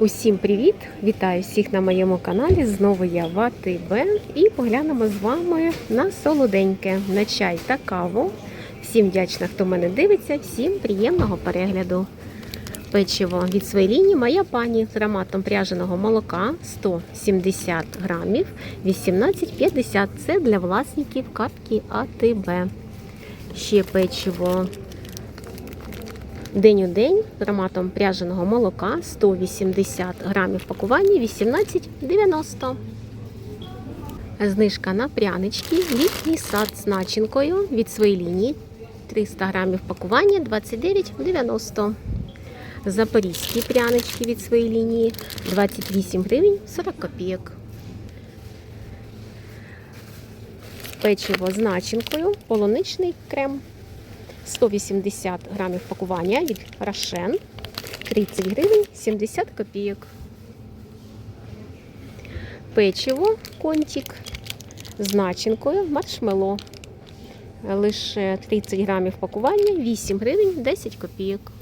Усім привіт! Вітаю всіх на моєму каналі. Знову я в АТБ і поглянемо з вами на солоденьке, на чай та каву. Всім вдячна, хто мене дивиться, всім приємного перегляду. Печиво від своєї лінії моя пані з ароматом пряженого молока 170 грамів, 18,50. Це для власників картки АТБ. Ще печиво День у день ароматом пряженого молока 180 грамів пакування 18,90. Знижка на прянички, літній сад з начинкою від своєї лінії 300 грамів пакування 29,90. Запорізькі прянички від своєї лінії 28 гривень 40 копійок. Печиво з начинкою, полуничний крем 180 грамів пакування від Рошен 30 гривень 70 копійок. Печиво контик з начинкою маршмело. Лише 30 грамів пакування 8 гривень 10 копійок.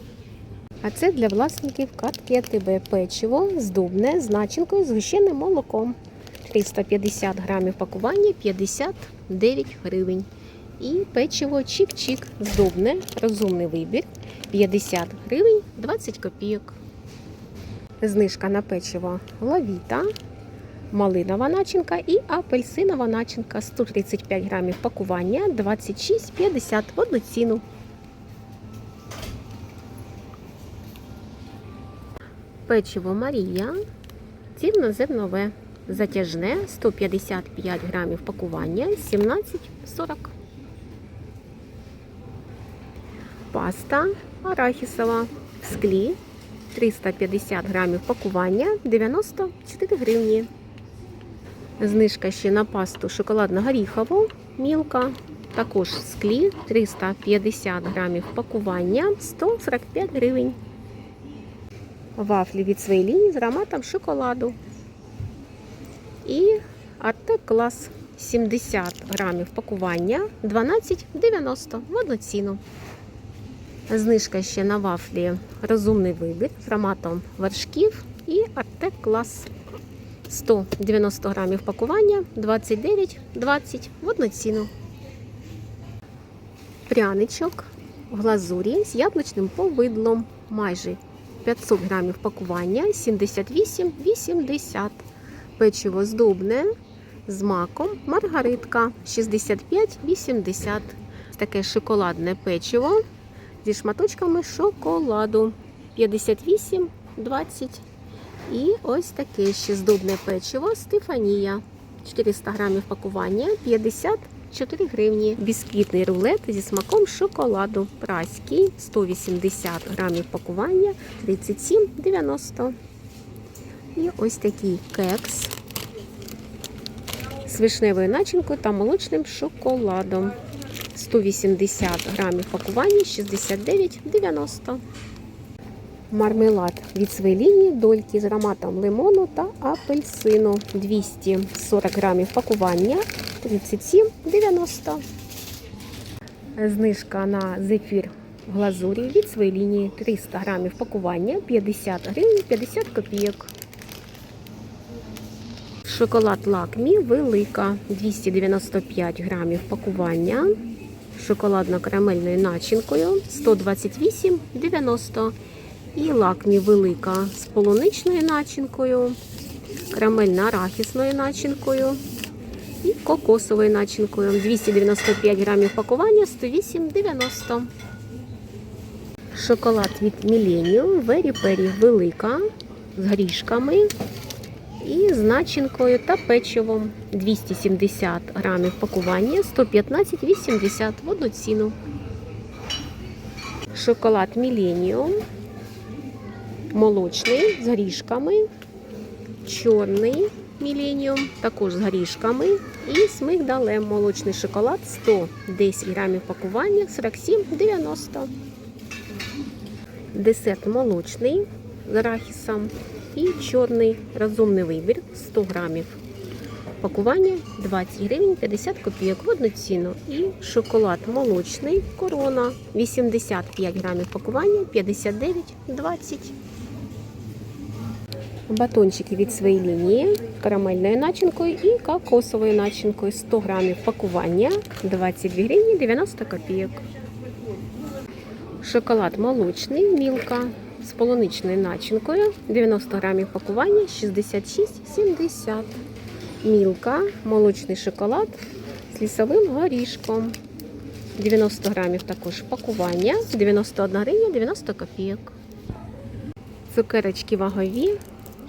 А це для власників картки АТБ печиво здобне з начинкою з гущеним молоком. 350 грамів пакування 59 гривень. І печиво чик-чик. Здобне, розумний вибір. 50 гривень 20 копійок. Знижка на печиво. Лавіта, малинова начинка і апельсинова начинка. 135 грамів пакування 26,50 в одну ціну. Печиво Марія, цільнозернове, затяжне. 155 грамів пакування 17,40. Паста арахісова в склі 350 грамів пакування 94 гривні. Знижка ще на пасту шоколадно-горіхову мілка. Також в склі 350 грамів пакування 145 гривень. Вафлі від своєї лінії з ароматом шоколаду. І Артек клас 70 грамів пакування 12,90 в одну ціну. Знижка ще на вафлі розумний вибір з ароматом вершків і Артек клас 190 грамів пакування 29,20 в одну ціну. Пряничок в глазурі з яблучним повидлом майже 500 грамів пакування 78,80. Печиво здобне з маком маргаритка 65,80. Таке шоколадне печиво зі шматочками шоколаду 58,20. І ось таке ще здобне печиво Стефанія. 400 грамів пакування 54 гривні. Бісквітний рулет зі смаком шоколаду. Праський 180 грамів пакування 37,90. І ось такий кекс з вишневою начинкою та молочним шоколадом. 180 грамів пакування 69,90. Мармелад від своєї лінії дольки з ароматом лимону та апельсину. 240 грамів пакування 37,90. Знижка на зефір в глазурі від своєї лінії 300 грамів пакування 50 гривень 50 копійок. Шоколад лакмі велика 295 грамів пакування шоколадно-карамельною начинкою 128,90 і лакмі велика з полуничною начинкою, карамельно-арахісною начинкою і кокосовою начинкою. 295 грамів пакування 108,90. Шоколад від Millennium Very Berry велика з горішками і з начинкою та печивом. 270 грамів пакування 115,80 в одну ціну. Шоколад Millennium молочний з горішками, чорний Millennium також з горішками. І з молочний шоколад 110 грамів пакування 47,90. Десерт молочний з арахісом і чорний розумний вибір 100 грамів. Пакування 20 гривень 50 копійок в одну ціну. І шоколад молочний корона 85 грамів пакування 59,20. Батончики від своєї лінії, карамельною начинкою і кокосовою начинкою. 100 грамів пакування, 22 гривні 90 копійок. Шоколад молочний, мілка з полуничною начинкою, 90 грамів пакування, 66,70. Мілка, молочний шоколад з лісовим горішком. 90 грамів також пакування, 91 гривня 90 копійок. Цукерочки вагові,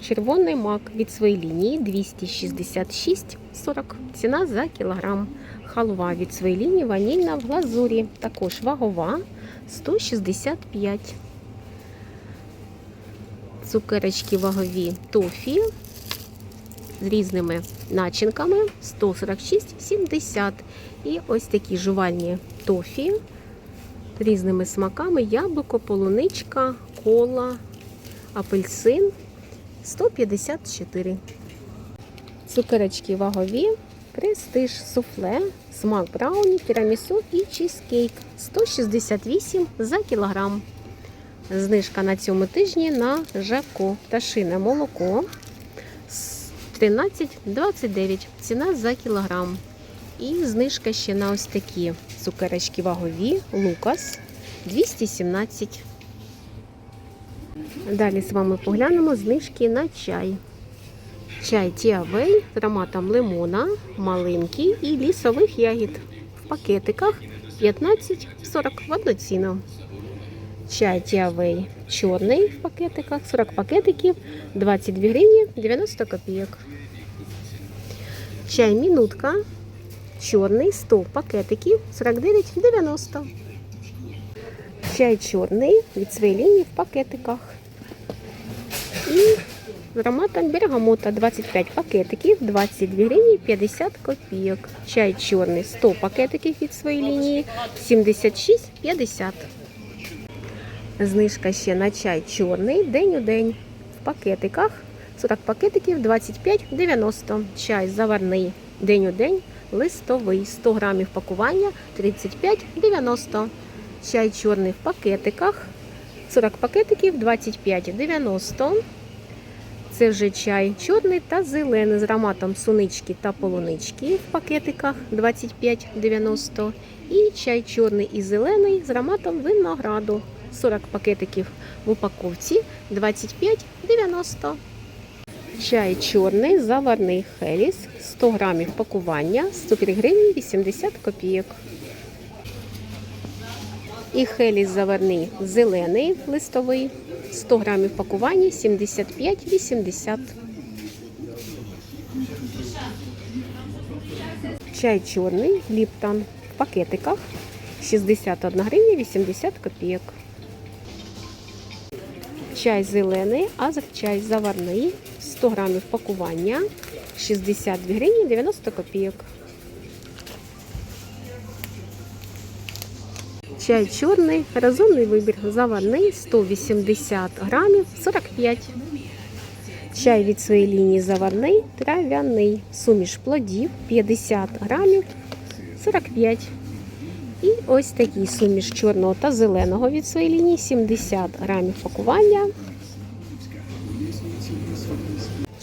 червоний мак від своєї лінії 266,40. Ціна за кілограм. Халва від своєї лінії ванільна в глазурі. Також вагова 165. Цукерочки вагові тофі з різними начинками 146,70. І ось такі жувальні тофі з різними смаками: яблуко, полуничка, кола, апельсин 154. Цукерочки вагові, престиж, суфле, смак брауні, тірамісу і чизкейк 168 за кілограм. Знижка на цьому тижні на жако пташине молоко 13,29 ціна за кілограм. І знижка ще на ось такі цукерочки вагові Лукас 217. Далі з вами поглянемо знижки на чай. Чай Тіавей з ароматом лимона, малинки і лісових ягід. В пакетиках 15,40 в одну ціну. Чай Тіавей чорний в пакетиках, 40 пакетиків, 22 гривні 90 копійок. Чай Мінутка чорний 100 пакетиків, 49,90. Чай чорний від своєї лінії в пакетиках. І з ароматом бергамота 25 пакетиків, 22 гривні 50 копійок. Чай чорний 100 пакетиків від своєї лінії, 76,50. Знижка ще на чай чорний день у день в пакетиках. 40 пакетиків 25,90. Чай заварний день у день, листовий 100 грамів пакування 35,90. Чай чорний в пакетиках. 40 пакетиків 25,90. Це вже чай чорний та зелений з ароматом сунички та полунички в пакетиках 25,90. І чай чорний і зелений з ароматом винограду 40 пакетиків в упаковці 25,90. Чай чорний заварний хеліс 100 грамів пакування 103 гривні 80 копійок. І хеліс заварний зелений листовий 100 грамів пакування 75,80. Чай чорний ліптон в пакетиках 61 гривня 80 копійок. Чай зелений, азерчай заварний. 100 грамів пакування. 62 гривні 90 копійок. Чай чорний, розумний вибір, заварний. 180 грамів. 45. Чай від своєї лінії заварний, трав'яний, суміш плодів. 50 грамів. 45. І ось такий суміш чорного та зеленого від своєї лінії. 70 грамів пакування.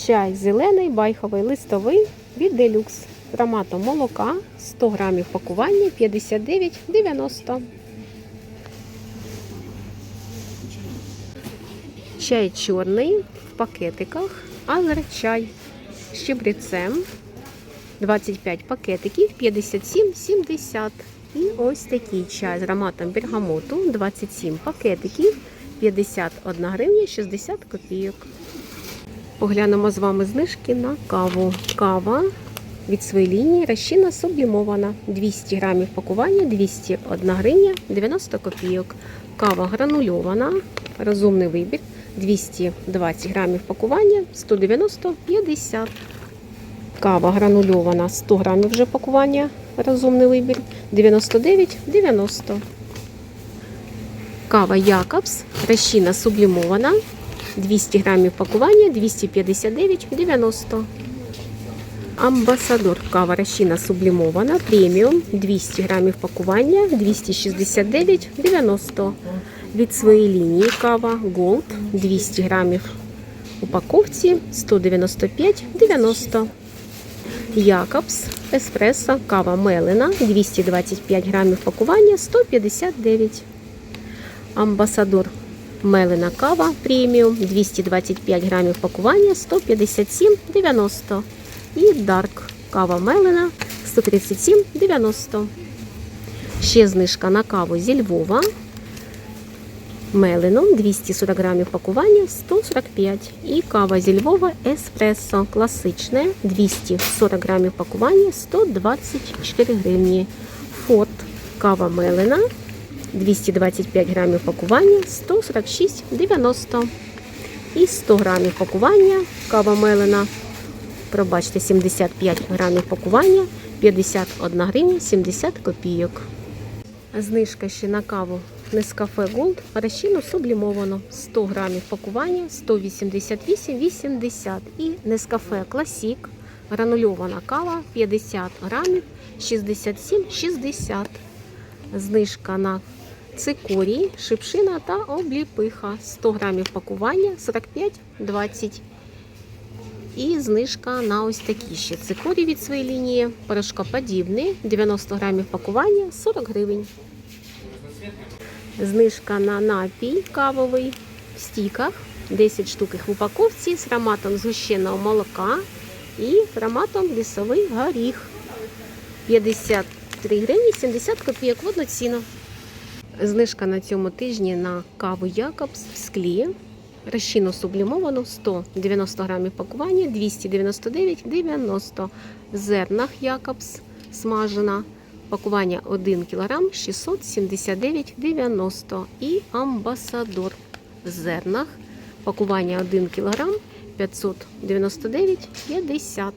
Чай зелений, байховий, листовий від делюкс. З ароматом молока 100 грамів пакування 59,90. Чай чорний в пакетиках, азер-чай з чебрецем 25 пакетиків 57,70. І ось такий чай з ароматом бергамоту 27 пакетиків 51 гривня 60 копійок. Поглянемо з вами знижки на каву. Кава від своєї лінії розчинна сублімована. 200 грамів пакування 201 гривня 90 копійок. Кава гранульована, розумний вибір. 220 грамів пакування 190-50. Кава гранульована 100 грамів вже пакування. Розумний вибір 99,90. Кава Якобс, розчина сублімована. 200 грамів пакування 259,90. Амбасадор кава розчина сублімована. Преміум 200 грамів пакування 269,90. Від своєї лінії кава Gold 200 грамів упаковці 195,90. Якобс еспресо кава мелена 225 грамів пакування 159. Амбасадор мелена кава преміум 225 грамів пакування 157,90. І дарк кава мелена 137,90. Ще знижка на каву зі Львова. Меленом 240 грамів пакування 145. І кава зі Львова еспресо класичне 240 грамів пакування 124 гривні. Форт кава мелена 225 грамів пакування 146,90. І 100 грамів пакування кава мелена. Пробачте, 75 грамів пакування 51 гривня 70 копійок. Знижка ще на каву Нескафе Голд розчину сублімовано 100 грамів пакування 188,80 і Нескафе Класік гранульована кава 50 грамів 67,60. Знижка на цикорій, шипшина та обліпиха 100 грамів пакування 45,20. І знижка на ось такі ще цикорій від своєї лінії, порошкоподібний, 90 грамів пакування 40 гривень. Знижка на напій кавовий в стіках, 10 штук їх в упаковці з ароматом згущеного молока і ароматом лісовий горіх. 53 гривні 70 копійок в одну ціну. Знижка на цьому тижні на каву Якобс в склі. Розчину сублімовану 190 грамів пакування 299,90 в зернах Якобс смажена. Пакування 1 кг 679,90 і амбасадор в зернах. Пакування 1 кг 599,50.